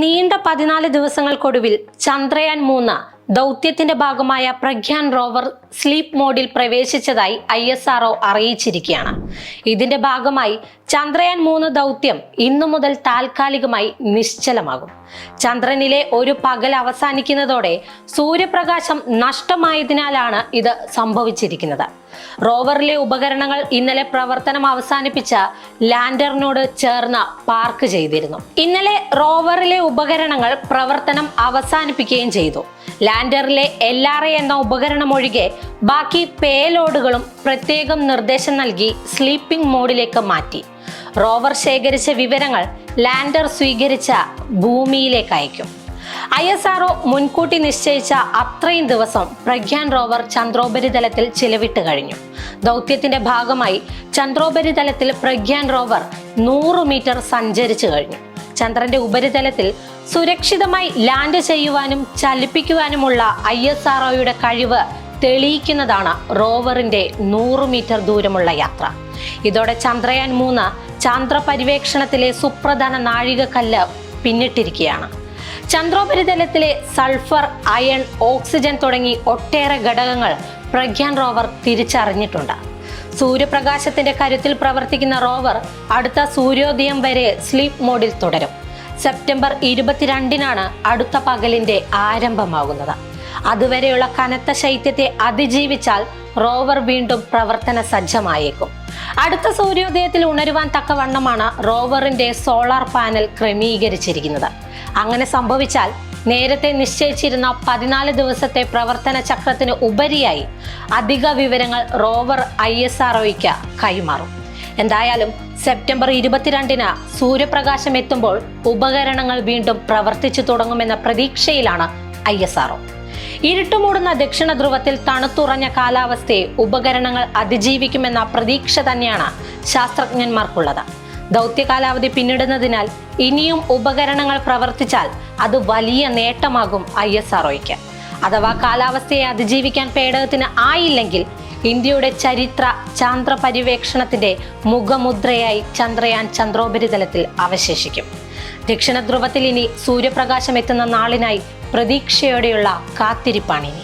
നീണ്ട പതിനാല് ദിവസങ്ങൾക്കൊടുവിൽ ചന്ദ്രയാൻ മൂന്ന് ദൗത്യത്തിന്റെ ഭാഗമായ പ്രഗ്യാൻ റോവർ സ്ലീപ്പ് മോഡിൽ പ്രവേശിച്ചതായി ഐ എസ് ആർഒ അറിയിച്ചിരിക്കുകയാണ്. ഇതിന്റെ ഭാഗമായി ചന്ദ്രയാൻ മൂന്ന് ദൗത്യം ഇന്നു മുതൽ താൽക്കാലികമായി നിശ്ചലമാകും. ചന്ദ്രനിലെ ഒരു പകൽ അവസാനിക്കുന്നതോടെ സൂര്യപ്രകാശം നഷ്ടമായതിനാലാണ് ഇത് സംഭവിച്ചിരിക്കുന്നത്. റോവറിലെ ഉപകരണങ്ങൾ ഇന്നലെ പ്രവർത്തനം അവസാനിപ്പിച്ച ലാൻഡറിനോട് ചേർന്ന് പാർക്ക് ചെയ്തിരുന്നു. ഇന്നലെ റോവറിലെ ഉപകരണങ്ങൾ പ്രവർത്തനം അവസാനിപ്പിക്കുകയും ചെയ്തു. ലാൻഡറിലെ എൽ ആർ എ എന്ന ഉപകരണം ഒഴികെ ബാക്കി പേലോഡുകളും പ്രത്യേകം നിർദ്ദേശം നൽകി സ്ലീപ്പിംഗ് മോഡിലേക്ക് മാറ്റി. റോവർ ശേഖരിച്ച വിവരങ്ങൾ ലാൻഡർ സ്വീകരിച്ച ഭൂമിയിലേക്ക് അയക്കും. ഐ എസ് ആർഒ മുൻകൂട്ടി നിശ്ചയിച്ച അത്രയും ദിവസം പ്രഗ്യാൻ റോവർ ചന്ദ്രോപരിതലത്തിൽ ചിലവിട്ട് കഴിഞ്ഞു. ദൗത്യത്തിന്റെ ഭാഗമായി ചന്ദ്രോപരിതലത്തിൽ പ്രഗ്യാൻ റോവർ നൂറ് മീറ്റർ സഞ്ചരിച്ചു കഴിഞ്ഞു. ചന്ദ്രന്റെ ഉപരിതലത്തിൽ സുരക്ഷിതമായി ലാൻഡ് ചെയ്യുവാനും ചലിപ്പിക്കുവാനുമുള്ള ഐ എസ് ആർഒയുടെ കഴിവ് തെളിയിക്കുന്നതാണ് റോവറിന്റെ നൂറ് മീറ്റർ ദൂരമുള്ള യാത്ര. ഇതോടെ ചന്ദ്രയാൻ മൂന്ന് ചാന്ദ്ര പര്യവേക്ഷണത്തിലെ സുപ്രധാന നാഴികക്കല്ല് പിന്നിട്ടിരിക്കുകയാണ്. ചന്ദ്രോപരിതലത്തിലെ സൾഫർ അയൺ ഓക്സിജൻ തുടങ്ങി ഒട്ടേറെ ഘടകങ്ങൾ പ്രഗ്യാൻ റോവർ തിരിച്ചറിഞ്ഞിട്ടുണ്ട്. സൂര്യപ്രകാശത്തിന്റെ കരുത്തിൽ പ്രവർത്തിക്കുന്ന റോവർ അടുത്ത സൂര്യോദയം വരെ സ്ലീപ്പ് മോഡിൽ തുടരും. സെപ്റ്റംബർ ഇരുപത്തിരണ്ടിനാണ് അടുത്ത പകലിന്റെ ആരംഭമാകുന്നത്. അതുവരെയുള്ള കനത്ത ശൈത്യത്തെ അതിജീവിച്ചാൽ റോവർ വീണ്ടും പ്രവർത്തന സജ്ജമായേക്കും അടുത്ത സൂര്യോദയത്തിൽ ഉണരുവാൻ തക്കവണ്ണമാണ് റോവറിന്റെ സോളാർ പാനൽ ക്രമീകരിച്ചിരിക്കുന്നത്. അങ്ങനെ സംഭവിച്ചാൽ നേരത്തെ നിശ്ചയിച്ചിരുന്ന പതിനാല് ദിവസത്തെ പ്രവർത്തന ചക്രത്തിന് ഉപരിയായി അധിക വിവരങ്ങൾ റോവർ ഐ എസ് ആർഒയ്ക്ക് കൈമാറും. എന്തായാലും സെപ്റ്റംബർ ഇരുപത്തിരണ്ടിന് സൂര്യപ്രകാശം എത്തുമ്പോൾ ഉപകരണങ്ങൾ വീണ്ടും പ്രവർത്തിച്ചു തുടങ്ങുമെന്ന പ്രതീക്ഷയിലാണ് ഐ എസ് ഇരുട്ടുമൂടുന്ന ദക്ഷിണ ധ്രുവത്തിൽ തണുത്തുറഞ്ഞ കാലാവസ്ഥയെ ഉപകരണങ്ങൾ അതിജീവിക്കുമെന്ന പ്രതീക്ഷ തന്നെയാണ് ശാസ്ത്രജ്ഞന്മാർക്കുള്ളത്. ദൗത്യ കാലാവധി പിന്നിടുന്നതിനാൽ ഇനിയും ഉപകരണങ്ങൾ പ്രവർത്തിച്ചാൽ അത് വലിയ നേട്ടമാകും ഐ എസ് ആർഒയ്ക്ക് അഥവാ കാലാവസ്ഥയെ അതിജീവിക്കാൻ പേടകത്തിന് ആയില്ലെങ്കിൽ ഇന്ത്യയുടെ ചരിത്ര ചാന്ദ്ര പര്യവേക്ഷണത്തിന്റെ മുഖമുദ്രയായി ചന്ദ്രയാൻ ചന്ദ്രോപരിതലത്തിൽ അവശേഷിക്കും. ദക്ഷിണ ധ്രുവത്തിൽ ഇനി സൂര്യപ്രകാശം എത്തുന്ന നാളിനായി പ്രതീക്ഷയോടെയുള്ള കാത്തിരിപ്പാണിനി